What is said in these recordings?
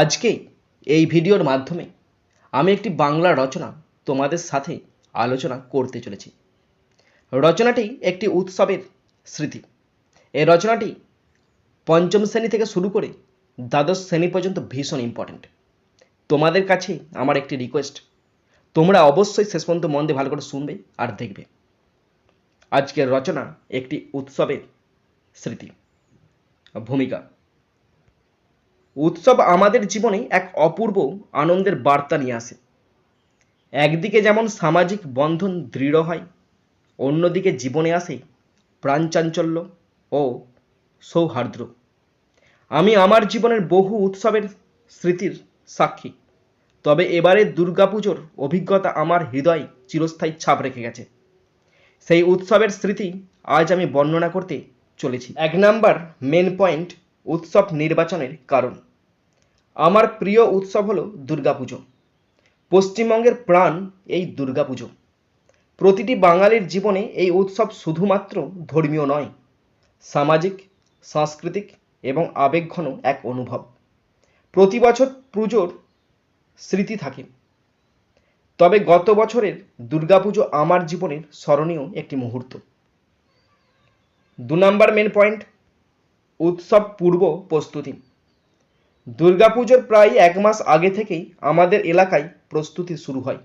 আজকে এই ভিডিওর মাধ্যমে আমি একটি বাংলা রচনা তোমাদের সাথে আলোচনা করতে চলেছি। রচনাটি একটি উৎসবের স্মৃতি। এই রচনাটি পঞ্চম শ্রেণি থেকে শুরু করে দ্বাদশ শ্রেণি পর্যন্ত ভীষণ ইম্পর্ট্যান্ট তোমাদের কাছে আমার একটি রিকোয়েস্ট তোমরা অবশ্যই শেষ পর্যন্ত মন দিয়ে ভালো করে শুনবে আর দেখবে। আজকের রচনা একটি উৎসবের স্মৃতি। ভূমিকা। উৎসব আমাদের জীবনে এক অপূর্ব আনন্দের বার্তা নিয়ে আসে। একদিকে যেমন সামাজিক বন্ধন দৃঢ় হয়, অন্যদিকে জীবনে আসে প্রাণচাঞ্চল্য ও সৌহার্দ্র আমি আমার জীবনের বহু উৎসবের স্মৃতির সাক্ষী, তবে এবারের দুর্গাপুজোর অভিজ্ঞতা আমার হৃদয় চিরস্থায়ী ছাপ রেখে গেছে। সেই উৎসবের স্মৃতি আজ আমি বর্ণনা করতে চলেছি। এক নাম্বার মেন পয়েন্ট উৎসব নির্বাচনের কারণ। আমার প্রিয় উৎসব হলো দুর্গাপুজো। পশ্চিমবঙ্গের প্রাণ এই দুর্গাপুজো। প্রতিটি বাঙালির জীবনে এই উৎসব শুধুমাত্র ধর্মীয় নয়, সামাজিক, সাংস্কৃতিক এবং আবেগঘন এক অনুভব। প্রতি বছর পুজোর স্মৃতি থাকে। তবে গত বছরের দুর্গাপুজো আমার জীবনের স্মরণীয় একটি মুহূর্ত। দু নম্বর মেন পয়েন্ট উৎসব পূর্ব প্রস্তুতি। দুর্গাপুজোর প্রায় এক মাস আগে থেকেই আমাদের এলাকায় প্রস্তুতি শুরু হয়।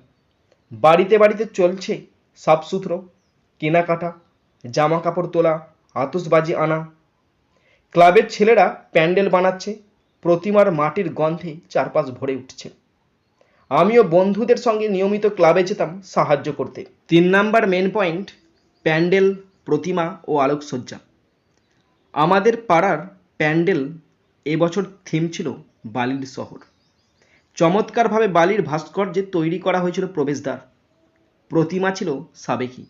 বাড়িতে বাড়িতে চলছে সাফসুথরো কেনাকাটা জামা কাপড় তোলা আতসবাজি আনা। ক্লাবের ছেলেরা প্যান্ডেল বানাচ্ছে, প্রতিমার মাটির গন্ধে চারপাশ ভরে উঠছে। আমিও বন্ধুদের সঙ্গে নিয়মিত ক্লাবে যেতাম সাহায্য করতে। তিন নাম্বার মেন পয়েন্ট, প্যান্ডেল, প্রতিমা ও আলোকসজ্জা। আমাদের পাড়ার প্যান্ডেল এবছর থিম ছিল বালির শহর। চমৎকারভাবে বালির ভাস্কর্যে তৈরি করা হয়েছিল প্রবেশদ্বার। প্রতিমা ছিল সাবেকি।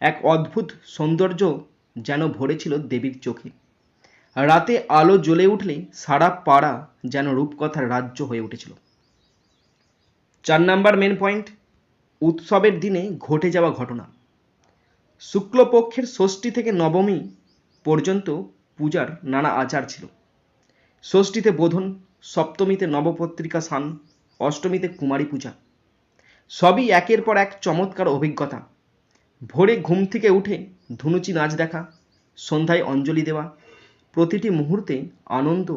এক অদ্ভুত সৌন্দর্য যেন ভরেছিল দেবীর চোখে। রাতে আলো জ্বলে উঠলে সারা পাড়া যেন রূপকথার রাজ্য হয়ে উঠেছিল। চার নাম্বার মেন পয়েন্ট, উৎসবের দিনে ঘটে যাওয়া ঘটনা। শুক্লপক্ষের ষষ্ঠী থেকে নবমী পর্যন্ত পূজার নানা আচার ছিল। ষষ্ঠীতে বোধন, সপ্তমীতে নবপত্রিকা স্নান, অষ্টমীতে কুমারী পূজা। সবই একের পর এক চমৎকার অভিজ্ঞতা। ভোরে ঘুম থেকে উঠে ধুনুচি নাচ দেখা, সন্ধ্যায় অঞ্জলি দেওয়া, প্রতিটি মুহূর্তে আনন্দ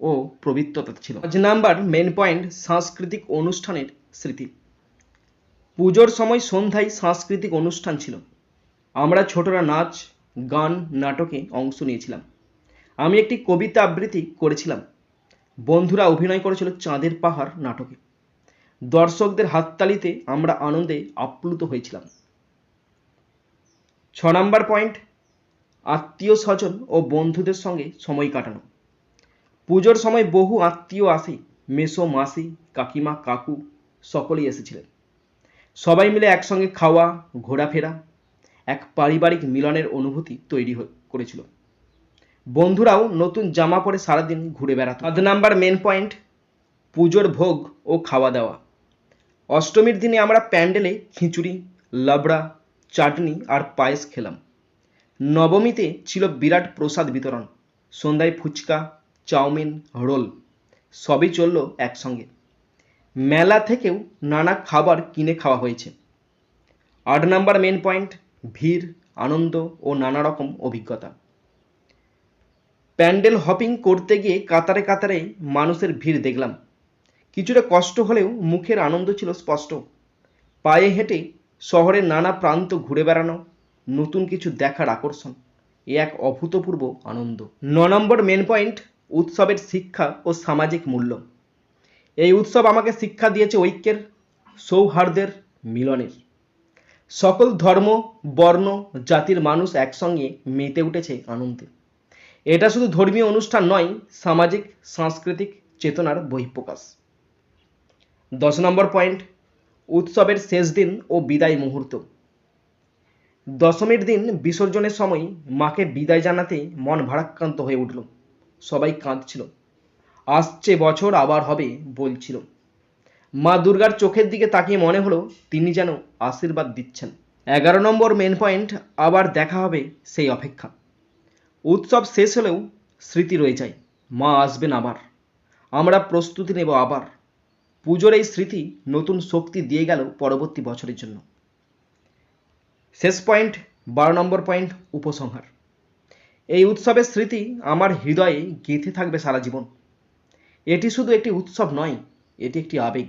ও পবিত্রতা ছিল। পাঁচ নাম্বার মেন পয়েন্ট সাংস্কৃতিক অনুষ্ঠানের স্মৃতি। পুজোর সময় সন্ধ্যায় সাংস্কৃতিক অনুষ্ঠান ছিল। আমরা ছোটরা নাচ গান নাটকে অংশ নিয়েছিলাম। আমি একটি কবিতা আবৃত্তি করেছিলাম। বন্ধুরা অভিনয় করেছিল চাঁদের পাহাড় নাটকে। দর্শকদের হাততালিতে আমরা আনন্দে আপ্লুত হয়েছিলাম। ছ নম্বর পয়েন্ট, আত্মীয় স্বজন ও বন্ধুদের সঙ্গে সময় কাটানো। পুজোর সময় বহু আত্মীয় আসে, মেসো, মাসি, কাকিমা, কাকু, সকলেই এসেছিলেন। সবাই মিলে একসঙ্গে খাওয়া, ঘোরাফেরা এক পারিবারিক মিলনের অনুভূতি তৈরি করেছিল। বন্ধুরাও নতুন জামা পরে সারাদিন ঘুরে বেড়াতো। আধ নাম্বার মেন পয়েন্ট পুজোর ভোগ ও খাওয়া দাওয়া। অষ্টমীর দিনে আমরা প্যান্ডেলে খিচুড়ি, লাবড়া, চাটনি আর পায়েস খেলাম। নবমীতে ছিল বিরাট প্রসাদ বিতরণ। সন্ধ্যায় ফুচকা, চাউমিন, রোল, সবই চলল একসঙ্গে। মেলা থেকেও নানা খাবার কিনে খাওয়া হয়েছে। আট নাম্বার মেন পয়েন্ট ভিড়, আনন্দ ও নানা রকম অভিজ্ঞতা। প্যান্ডেল হপিং করতে গিয়ে কাতারে কাতারে মানুষের ভিড় দেখলাম। কিছুটা কষ্ট হলেও মুখের আনন্দ ছিল স্পষ্ট। পায়ে হেঁটে শহরের নানা প্রান্ত ঘুরে বেড়ানো, নতুন কিছু দেখার আকর্ষণ, এ এক অভূতপূর্ব আনন্দ। ন নম্বর মেন পয়েন্ট উৎসবের শিক্ষা ও সামাজিক মূল্য। এই উৎসব আমাকে শিক্ষা দিয়েছে ঐক্যের, সৌহার্দ্যের মিলনের। সকল ধর্ম, বর্ণ, জাতির মানুষ একসঙ্গে মেতে উঠেছে আনন্দে। এটা শুধু ধর্মীয় অনুষ্ঠান নয়, সামাজিক, সাংস্কৃতিক চেতনার বহিঃপ্রকাশ। দশ নম্বর পয়েন্ট, উৎসবের শেষ দিন ও বিদায় মুহূর্ত। দশমীর দিন বিসর্জনের সময় মাকে বিদায় জানাতে মন ভারাক্রান্ত হয়ে উঠল। সবাই কাঁদছিল। আসছে বছর, আবার হবে বলছিল। মা দুর্গার চোখের দিকে তাকিয়ে মনে হলো তিনি যেন আশীর্বাদ দিচ্ছেন। এগারো নম্বর মেন পয়েন্ট আবার দেখা হবে সেই অপেক্ষা। উৎসব শেষ হলেও স্মৃতি রয়ে যায়। মা আসবেন আবার। আমরা প্রস্তুতি নেব আবার। পুজোর এই স্মৃতি নতুন শক্তি দিয়ে গেল পরবর্তী বছরের জন্য। শেষ পয়েন্ট বারো নম্বর পয়েন্ট উপসংহার। এই উৎসবের স্মৃতি আমার হৃদয়ে গেঁথে থাকবে সারা জীবন। এটি শুধু একটি উৎসব নয় এটি একটি আবেগ,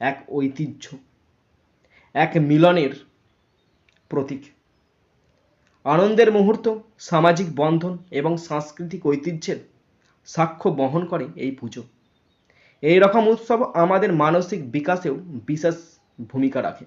এক ঐতিহ্য, এক মিলনের প্রতীক। আনন্দের মুহূর্ত, সামাজিক বন্ধন এবং সাংস্কৃতিক ঐতিহ্যের সাক্ষ্য বহন করে এই পুজো। এই রকম উৎসব আমাদের মানসিক বিকাশেও বিশেষ ভূমিকা রাখে।